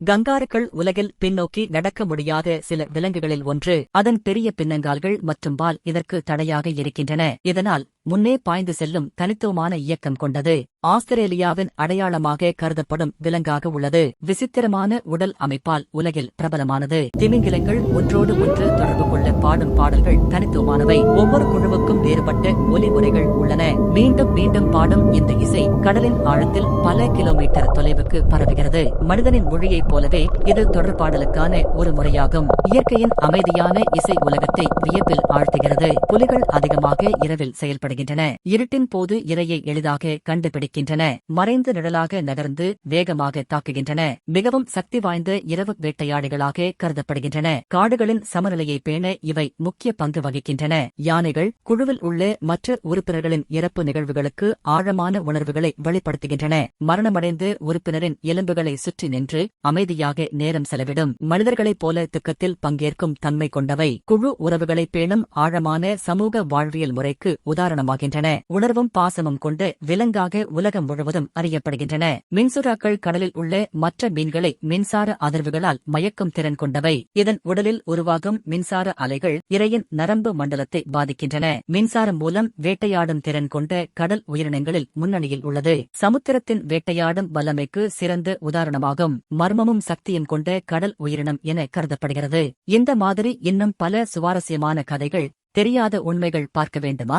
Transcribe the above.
கங்காருக்கள் உலகில் பின்னோக்கி நடக்க முடியாத சில விலங்குகளில் ஒன்று அதன் பெரிய பின்னங்கால்கள் மற்றும் பால் இதற்கு தடையாக இருக்கின்றன. இதனால் முன்னே பாய்ந்து செல்லும் தனித்துவமான இயக்கம் கொண்டது. ஆஸ்திரேலியாவின் அடையாளமாக கருதப்படும் விலங்காக உள்ளது. விசித்திரமான உடல் அமைப்பால் உலகில் பிரபலமானது. திமிங்கிலங்கள் ஒன்றோடு ஒன்று தொடர்பு கொள்ள பாடும் பாடல்கள் தனித்துவமானவை. ஒவ்வொரு குழுவுக்கும் வேறுபட்ட ஒலி முறைகள் உள்ளன. மீண்டும் மீண்டும் பாடும் இந்த இசை கடலின் ஆழத்தில் பல கிலோமீட்டர் தொலைவுக்கு பரவுகிறது. மனிதனின் மொழியைப் போலவே இது தொடர்பாடலுக்கான ஒரு முறையாகும். இயற்கையின் அமைதியான இசை உலகத்தை வியப்பில் ஆழ்த்துகிறது. புலிகள் அதிகமாக இரவில் வருகின்றன இருட்டின் போது இரையை எளிதாக கண்டுபிடிக்கின்றன. மறைந்து நிழலாக நகர்ந்து வேகமாக தாக்குகின்றன. மிகவும் சக்தி வாய்ந்த இரவு வேட்டையாடிகளாக கருதப்படுகின்றன. காடுகளின் சமநிலையை பேண இவை முக்கிய பங்கு வகிக்கின்றன. யானைகள் குழுவில் உள்ள மற்ற உறுப்பினர்களின் இறப்பு நிகழ்வுகளுக்கு ஆழமான உணர்வுகளை வெளிப்படுத்துகின்றன. மரணமடைந்து உறுப்பினரின் எலும்புகளை சுற்றி நின்று அமைதியாக நேரம் செலவிடும். மனிதர்களைப் போல துக்கத்தில் பங்கேற்கும் தன்மை கொண்டவை. குழு உறவுகளை பேணும் ஆழமான சமூக வாழ்வியல் முறைக்கு உதாரணம். காரணமாகின்றன உணர்வும் பாசமும் கொண்டு விலங்காக உலகம் முழுவதும் அறியப்படுகின்றன. மின்சுறாக்கள் கடலில் உள்ள மற்ற மீன்களை மின்சார அதிர்வுகளால் மயக்கும் திறன் கொண்டவை. இதன் உடலில் உருவாகும் மின்சார அலைகள் இரையின் நரம்பு மண்டலத்தை பாதிக்கின்றன. மின்சாரம் மூலம் வேட்டையாடும் திறன் கொண்ட கடல் உயிரினங்களில் முன்னணியில் உள்ளது. சமுத்திரத்தின் வேட்டையாடும் வல்லமைக்கு சிறந்த உதாரணமாகும். மர்மமும் சக்தியும் கொண்ட கடல் உயிரினம் என கருதப்படுகிறது. இந்த மாதிரி இன்னும் பல சுவாரஸ்யமான கதைகள் தெரியாத உண்மைகள் பார்க்க வேண்டுமா?